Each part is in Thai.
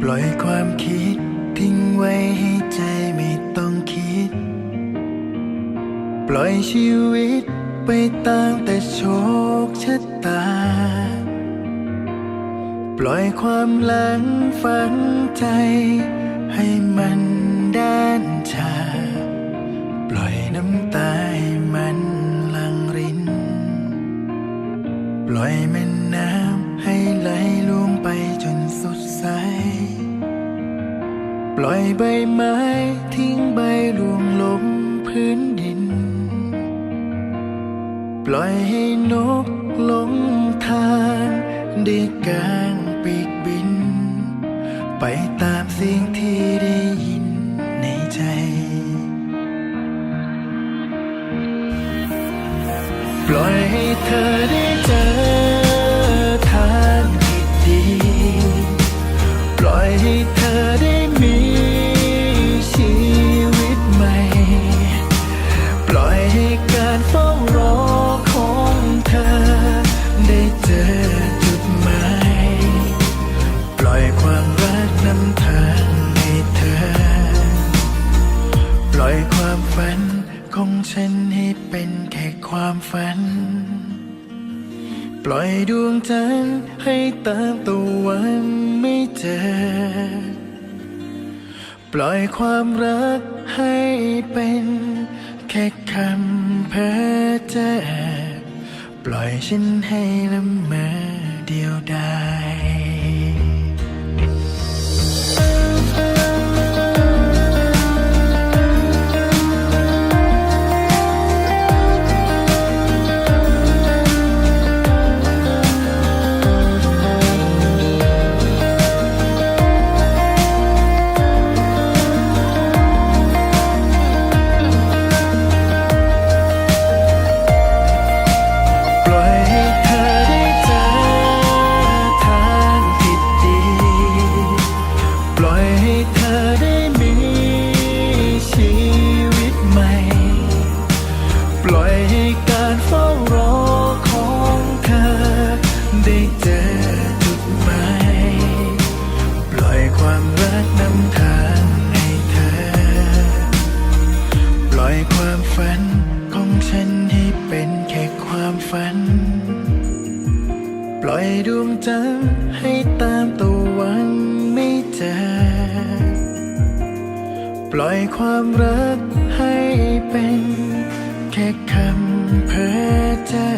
ปล่อยความคิด ทิ้งไว้ให้ใจไม่ต้องคิด ปล่อยชีวิตไปตามแต่โชคชะตา ปล่อยความหลังฝังใจ ให้มันด้านชา ใบไม้ทิ้งใบร่วงลงพื้นดิน ปล่อยให้นกลงทางได้กางปีกบิน ไปตามเสียงที่ได้ยินในใจ ปล่อยให้เธอได้เจอ ฉันให้เป็นแค่ความฝัน ปล่อยดวงจันทร์ให้ตามตะวันไม่เจอ ปล่อยความรักให้เป็นแค่คำเพ้อเจ้อปล่อยฉันให้ละเมอเดียวดาย ปล่อยให้การเฝ้ารอของเธอ ได้เจอจุดหมายปล่อยความรักนำทางให้เธอ ปล่อยความฝันของฉันให้เป็นแค่ความฝัน ปล่อยดวงจันทร์ให้ตามตะวันไม่เจอ ปล่อยความรัก ค่คำเพ้อเจ้อ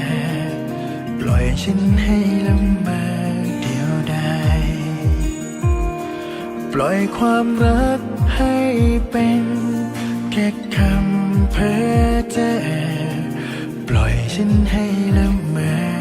ปล่อยฉันให้ลำบากเดียวดายปล่อยความรักให้เป็นแค่คำเพ้อเจ้อปล่อยฉันให้ลำบาก